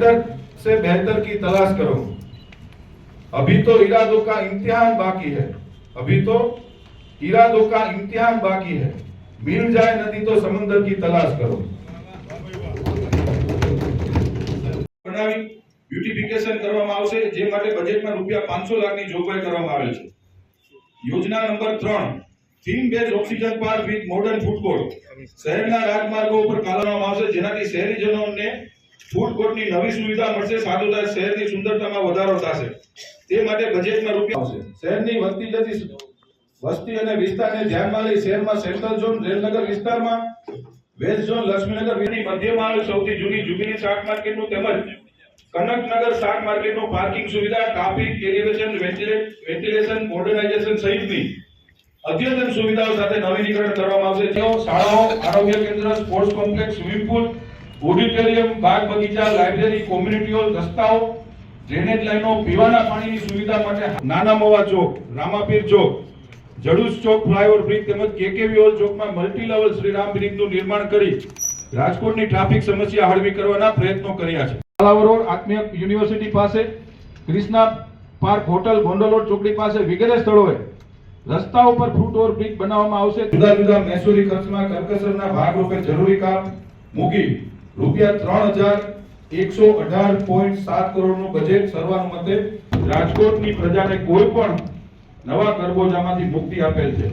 बेहतर से बेहतर की तलाश करो अभी तो इरादों का इम्तिहान बाकी है अभी तो इरादों का इम्तिहान बाकी है मिल जाए नदी तो समंदर की तलाश करो બનાવી બ્યુટિફિકેશન કરવામાં આવશે જે માટે બજેટમાં રૂપિયા પાંચસો લાખની જોગવાઈ કરવામાં આવેલ છે યોજના નંબર ત્રણ theme base oxygen park with modern food court શહેરના રાજમાર્ગો ઉપર કાઢવામાં આવશે જેનાથી શહેરીજનોને ફૂડ કોર્ટની નવી સુવિધા મળશે સાથોસાથ શહેરની સુંદરતામાં વધારો થશે. તે માટે બજેટમાં રૂપિયા આવશે. શહેરની વધતી જતી વસ્તી અને વિસ્તારને ધ્યાનમાં લઈ શહેરમાં સેન્ટ્રલ ઝોન, રેલનગર વિસ્તારમાં, વેસ્ટ ઝોન, લક્ષ્મીનગર મધ્યમાં સૌથી જૂની જુબીની શાક માર્કેટનું તેમજ કનકનગર શાક માર્કેટનું પાર્કિંગ સુવિધા, ટ્રાફિક, એલિવેશન વેન્ટિલેશન, મોડર્નાઇઝેશન સહિતની અદ્યતન સુવિધાઓ સાથે નવીનીકરણ કરવામાં આવશે. જેઓ શાળાઓ, આરોગ્ય કેન્દ્ર, sports complex, swimming pool auditorium બાગ બગીચા લાઇબ્રેરી કોમ્યુનિટી હોલ રસ્તાઓ ડ્રેનેજ લાઈનો પીવાના પાણીની સુવિધા માટે નાના મવા ચોક રામાપીર ચોક જડુસ ચોક ફ્લાયઓવર બ્રિજ તેમજ કેકેવી હોલ ચોકમાં મલ્ટી લેવલ શ્રીરામ બ્રિજનું નિર્માણ કરી રાજકોટની ટ્રાફિક સમસ્યા હળવી કરવાના પ્રયત્નો કર્યા છે. પાલાવર રોડ આત્મીય યુનિવર્સિટી પાસે ક્રિષ્ના પાર્ક હોટલ ગોંડલ ચોકડી પાસે વગેરે સ્થળોએ રસ્તા ઉપર ફૂટ ઓવરબ્રિજ બનાવવામાં આવશે. જુદા જુદા મહેસૂલી ખર્ચમાં કરકસરના ભાગરૂપે જરૂરી કામ મૂકી રૂપિયા ત્રણ હજાર એકસો અઢાર પોઈન્ટ સાત કરોડનું બજેટ સર્વાનુમતે રાજકોટની પ્રજાને કોઈ પણ નવા કરબોજામાંથી મુક્તિ આપેલ છે.